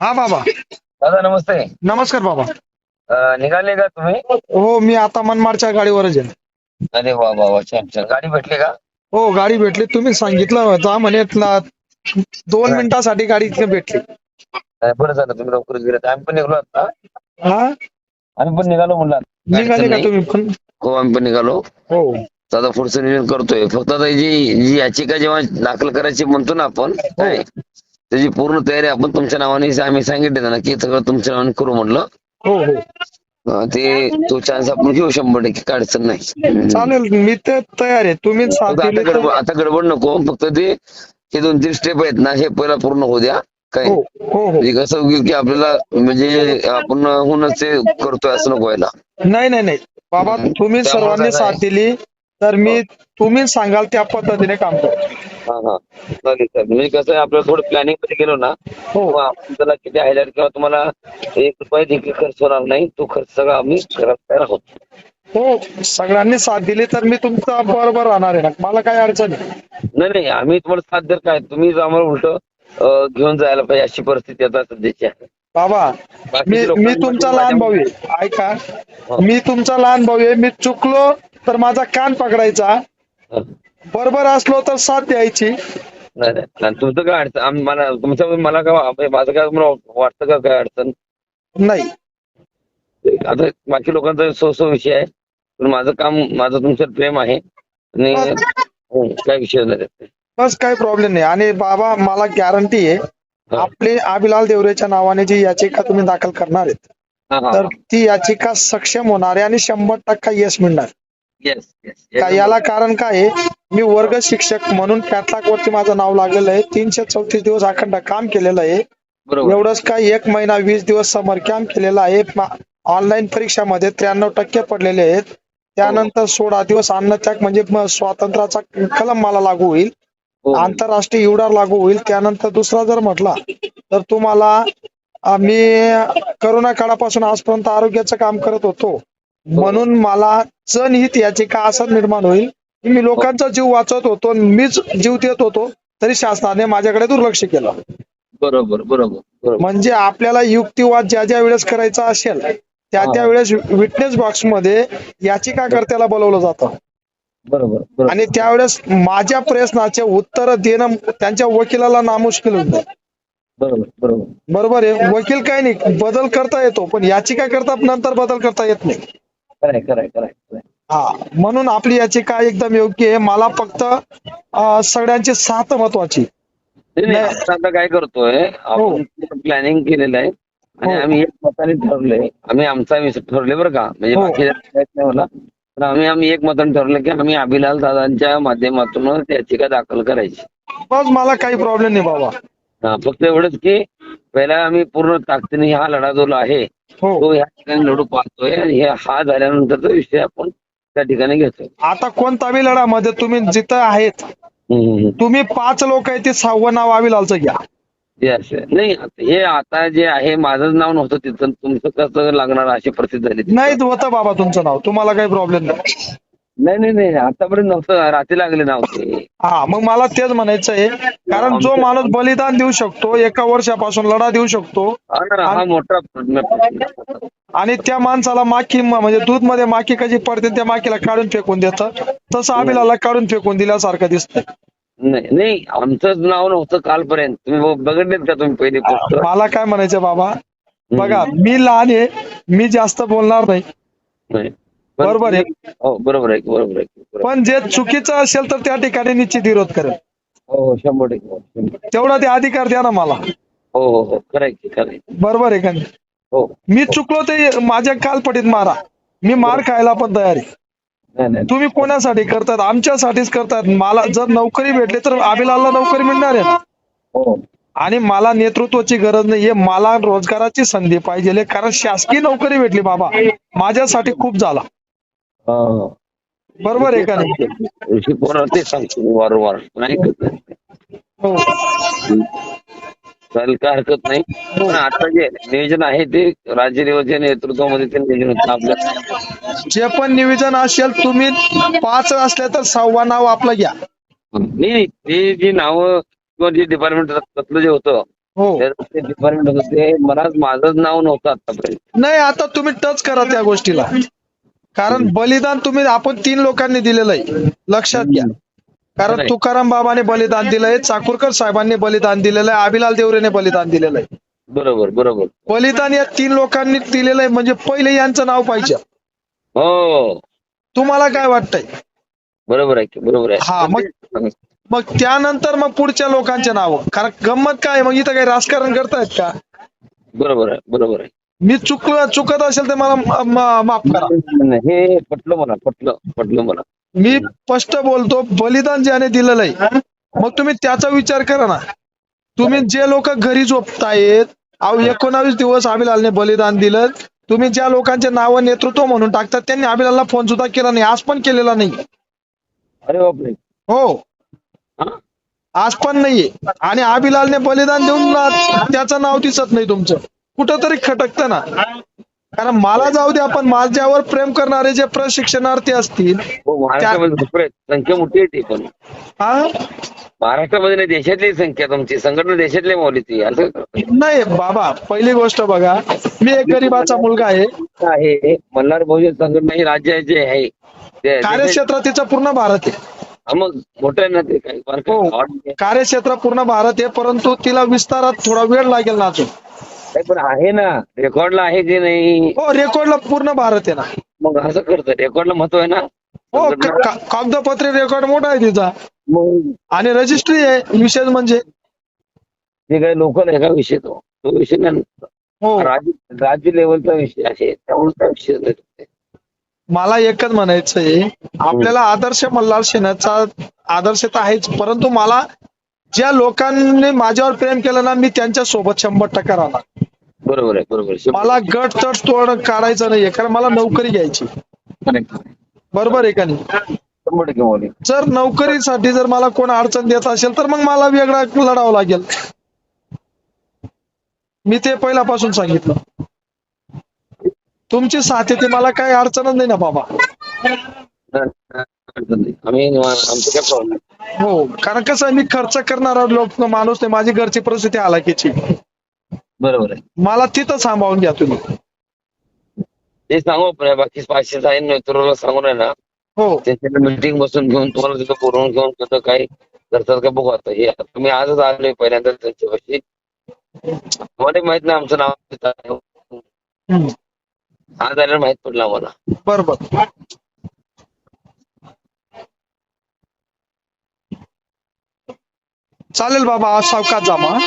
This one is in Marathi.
हा बाबा. दादा नमस्ते. नमस्कार बाबा. अं, निघाले का तुम्ही? हो मी आता मनमाडच्या गाडीवरच आहे. अरे वा वा वा छान छान. गाडी भेटली का? हो गाडी भेटली. तुम्ही सांगितलं होतं. म्हणे दोन मिनिटासाठी गाडी इथे भेटली. बरं झालं तुम्ही लवकर गेले आम्ही पण निघालो आता. हा? आम्ही पण निघालो म्हणला निघाले का तुम्ही पण? हो आम्ही पण निघालो. हो. आता पुढचं नियोजन करतोय. फक्त आता जी जी याचिका जेव्हा दाखल करायची म्हणतो ना आपण काय? त्याची पूर्ण तयारी आपण तुमच्या नावाने आम्ही सांगितलं ना की सगळं तुमच्या नावाने करू म्हटलं. हो हो. ते तो चान्स आपण घेऊ शंभर टक्के काय अडचण नाही. चालेल मी ते तयार आहे. तुम्ही आता गडबड आता गडबड नको फक्त ते हे दोन तीन स्टेप आहेत ना हे पहिला पूर्ण होऊ द्या काय? हो हो म्हणजे कसं होईल की आपल्याला म्हणजे आपण होऊनच ते करतोय असं नको व्हायला. नाही नाही नाही. बाबा. तुम्ही सर्वांनी साथ. दिली. तर मी तुम्ही सांगाल त्या पद्धतीने काम करतो हा हा. चालेल चालेल. म्हणजे कसं आहे आपलं थोडं प्लॅनिंगमध्ये गेलो ना हो. आपण त्याला किती हायलाइट किंवा तुम्हाला एक रुपये देखील खर्च होणार नाही तो खर्च सगळा आम्ही करत तयार आहोत. हो सगळ्यांनी साथ दिली तर मी तुमचा बरोबर राहणार आहे ना. मला काही अडचण नाही. नाही नाही आम्ही तुम्हाला साथ देत काय तुम्हीच आम्हाला उलट घेऊन जायला पाहिजे अशी परिस्थिती आता सध्याची आहे. बाबा बाकीचे मी मी तुमचा लहान भाऊ आहे. ऐका. मी तुमचा लहान भाऊ आहे. मी चुकलो तर माझा कान पकडायचा. हा. बरोबर असलो तर साथ द्यायची. नाही नाही. तुमचं काय अडचण? आम- मला तुमच्या मला काय माझं काय वाटतं का काय अडचण? नाही. आता बाकी लोकांचा सो सो विषय आहे. पण माझं काम माझं तुमच्यावर प्रेम आहे. आणि हो, काय विषय नाही. त्यात. बस काही प्रॉब्लेम नाही. आणि बाबा मला गॅरंटी आहे. हा. आपली आबिलाल देवरेच्या नावाने जी याचिका तुम्ही दाखल करणार आहेत हा, हा. तर ती याचिका सक्षम होणार आहे आणि शंभर टक्का यश मिळणार. Yes, yes. का याला कारण काय आहे? मी वर्ग शिक्षक म्हणून पॅटलाक वरती माझं नाव लागलेलं आहे. तीनशे चौतीस दिवस अखंड काम केलेलं आहे. बरोबर. एवढंच काय एक महिना वीस दिवस समर कॅम्प केलेला आहे. ऑनलाईन परीक्षामध्ये त्र्याण्णव टक्के पडलेले आहेत. त्यानंतर सोळा दिवस अन्नत्याग म्हणजे म- स्वातंत्र्याचा कलम मला लागू होईल. हो. आंतरराष्ट्रीय युडार लागू होईल. त्यानंतर दुसरा जर म्हटला तर तुम्हाला अं, मी करोना काळापासून आजपर्यंत आरोग्याचं काम करत होतो. म्हणून मला जनहित याचिका असं निर्माण होईल. मी लोकांचा जीव वाचवत होतो आणि मीच जीव देत होतो तरी शासनाने माझ्याकडे दुर्लक्ष केलं. बरोबर बरोबर बरोबर. म्हणजे आपल्याला युक्तिवाद ज्या ज्या वेळेस करायचा असेल त्या त्या वेळेस विटनेस बॉक्समध्ये याचिकाकर्त्याला बोलवलं जातं. बरोबर आणि त्यावेळेस माझ्या प्रश्नाचे उत्तर देणं त्यांच्या वकिलाला नामुश्किल होतं. बरोबर बरोबर. बरोबर आहे. वकील काही नाही बदल करता येतो पण याचिका करता नंतर बदल करता येत नाही. हा म्हणून आपली याचिका एकदम योग्य आहे. मला फक्त सगळ्यांची साथ महत्वाची. आता काय करतोय आपण प्लॅनिंग केलेलं आहे. आणि हो. आम्ही एक मताने ठरलोय. आम्ही आमचा ठरले बरं का. म्हणजे हो. बाकी मला. पण आम्ही आम्ही एक मताने ठरलं की आम्ही अभिलाल दादांच्या माध्यमातून याचिका दाखल करायची. बस मला काही प्रॉब्लेम नाही बाबा. हा, फक्त एवढंच की पहिला आम्ही पूर्ण ताकदीने हा लढा जो आहे हो. तो या ठिकाणी लढू पाहतोय. आणि हे हा झाल्यानंतरचा विषय आपण त्या ठिकाणी घेतोय आता कोणता बी लढामध्ये तुम्ही जिथं आहेत. तुम्ही पाच लोक आहेत ते सहावं नाव आविलालचं घ्या yes. नाही हे आता जे आहे माझंच नाव नव्हतं तिथं तुमचं कसं लागणार अशी परिस्थिती झाली. नाही होतं बाबा तुमचं नाव तुम्हाला काही प्रॉब्लेम नाही नाही नाही नाही आतापर्यंत नव्हतं. रात्री लागले नाव ते हा मग मला तेच म्हणायचं आहे. कारण जो माणूस बलिदान देऊ शकतो एका वर्षापासून लढा देऊ शकतो हा ना, हा मोठा प्रश्न आणि त्या माणसाला माखी म- म्हणजे दूधमध्ये माखी कशी पडते त्या माखीला काढून फेकून देतं. तसं आबिलाला काढून फेकून दिल्यासारखं दिसतंय. नाही नाही आमचंच नाव नव्हतं कालपर्यंत. तुम्ही ब- बघितलेत का तुम्ही पहिली मला काय म्हणायचं बाबा? बघा मी लहान आहे मी जास्त बोलणार नाही. नाही. पण बरोबर आहे. हो बरोबर आहे बरोबर आहे बरोबर. पण जे चुकीचं असेल तर त्या ठिकाणी निश्चित विरोध करेल. हो हो शंभर टक्के हो, शंभर टक्के. तेवढा ते अधिकार द्या ना मला. हो हो हो खरं आहे की खरं आहे बरोबर आहे का नाही? हो. मी चुकलो ते माझ्या कालपटीत मारा. मी मार खायला पण तयार आहे. नाही नाही. तुम्ही कोणासाठी करतात? आमच्यासाठीच करतात. मला जर नोकरी भेटली तर अभिलालला नोकरी मिळणार आहे. ना हो. आणि मला नेतृत्वाची गरज नाहीये मला रोजगाराची संधी पाहिजे कारण शासकीय नोकरी भेटली बाबा. माझ्यासाठी खूप झाला. हा, हा. बरोबर आहे का नाही? ते सांगतो मी वारंवार. नाही नाही. हो. चालेल काय हरकत नाही. पण आता जे नियोजन आहे ते राज्य लेवलच्या नेतृत्वामध्ये ते नियोजन होतं आपल्या. जे पण नियोजन असेल तुम्ही पाच असले तर सव्वा नाव आपलं घ्या. नाही नाही, ते जी नावं किंवा जे डिपार्टमेंट त्यातलं जे होतं हो. ते डिपार्टमेंट होते मला माझं नाव नव्हतं आतापर्यंत. नाही आता तुम्ही टच करा त्या गोष्टीला. कारण बलिदान तुम्ही आपण तीन लोकांनी दिलेलं आहे. लक्षात घ्या. कारण. तुकाराम बाबाने बलिदान दिलंय चाकूरकर साहेबांनी बलिदान दिलेलं आहे आबिलाल देवरेने बलिदान दिलेलं आहे. बरोबर बरोबर. बलिदान या तीन लोकांनी दिलेलं आहे म्हणजे पहिले यांचं नाव पाहिजे. हो. तुम्हाला काय वाटतंय? बरोबर आहे की बरोबर आहे. हा, मग- मग त्यानंतर मग पुढच्या लोकांचे नाव. कारण गंमत काय मग इथं काही राजकारण करतायत का? बरोबर आहे बरोबर आहे. मी चुक चुकत असेल तर मला माफ करा. हे पटलं मला पटलं पटलं मला. मी स्पष्ट बोलतो बलिदान ज्याने दिलेलं आहे मग तुम्ही त्याचा विचार करा ना. तुम्ही जे लोक घरी झोपतायत अहो एकोणावीस दिवस आबिलालने बलिदान दिलं. तुम्ही ज्या लोकांचे नाव नेतृत्व म्हणून टाकतात त्यांनी आबिलालला फोन सुद्धा केला नाही. आज पण केलेला नाही. अरे बापरे. हो? आज पण नाहीये. आणि आबिलालने बलिदान देऊन त्याचं नाव दिसत नाही तुमचं. कुठंतरी खटकतं ना. कारण मला जाऊ दे आपण माझ्यावर प्रेम करणारे जे प्रशिक्षणार्थी असतील हो महाराष्ट्रामध्ये भरपूर आहेत. संख्या मोठी आहे ती पण. हा? महाराष्ट्रामध्ये नाही देशातली संख्या तुमची. संघटना देशातली मावली ती. असं नाही बाबा पहिली गोष्ट बघा. मी एक गरीबाचा मुलगा आहे. आहे. मल्हार बहुजन संघटना ही राज्याची आहे ते- कार्यक्षेत्र तिचं पूर्ण भारत आहे. हा मग मोठं आहे ना ते काही फार काही हो. नाही. कार्यक्षेत्र पूर्ण भारत आहे परंतु तिला विस्तारात थोडा वेळ लागेल ना अजून. नाही, पण आहे ना. रेकॉर्डला आहे की नाही? हो रेकॉर्डला पूर्ण भारत आहे ना. मग असं करतं रेकॉर्डला महत्त्व आहे ना? हो संघटना- का- कागदपत्री रेकॉर्ड मोठा आहे तिचा. मग आणि रजिस्ट्री आहे विशेष म्हणजे. ते काही लोकल आहे का विषय तो. तो विषय नाही. हो. राज्य राज्य लेवलचा विषय आहे. त्यामुळे त्या विषय नाही. मला एकच म्हणायचं आहे आपल्याला आदर्श मल्हार सेनाचा आदर्श तर आहेच परंतु मला ज्या लोकांनी माझ्यावर प्रेम केलं ना मी त्यांच्यासोबत शंभर टक्का राहणार. बरोबर आहे बरोबर आहे. मला गट तट तोड काढायचं नाहीये कारण मला नोकरी घ्यायची. बरोबर आहे का नाही? शंभर टक्के माऊली जर नोकरीसाठी जर मला कोण अडचण देत असेल तर मग मला वेगळा लढावं लागेल. मी ते पहिल्यापासून सांगितलं. तुमची साथ येते मला काही अडचणच नाही ना बाबा. आम्ही आमचं काय प्रॉब्लेम हो कारण कसं आहे, मी खर्च करणारा लोक माणूस नाही. माझी घरची परिस्थिती हालाकीची बरोबर आहे. मला तिथं सांभाळून घ्या तुम्ही. ते सांगू आपण या बाकी पाचशे आहे नेतृत्वाला सांगून आहे ना हो. त्यांच्या मीटिंग बसून घेऊन तुम्हाला तिथं बोलवून घेऊन तिथं काही करतात का बघू आता. हे आता तुम्ही आजच आलोय पहिल्यांदा त्यांच्यापाशी. तुम्हाला माहीत नाही आमचं नाव तिथं आहे. हम्म. आज आल्यावर माहीत पडलं आम्हाला. बरोबर. चालेल बाबा आज सावकाश जा मग, हा?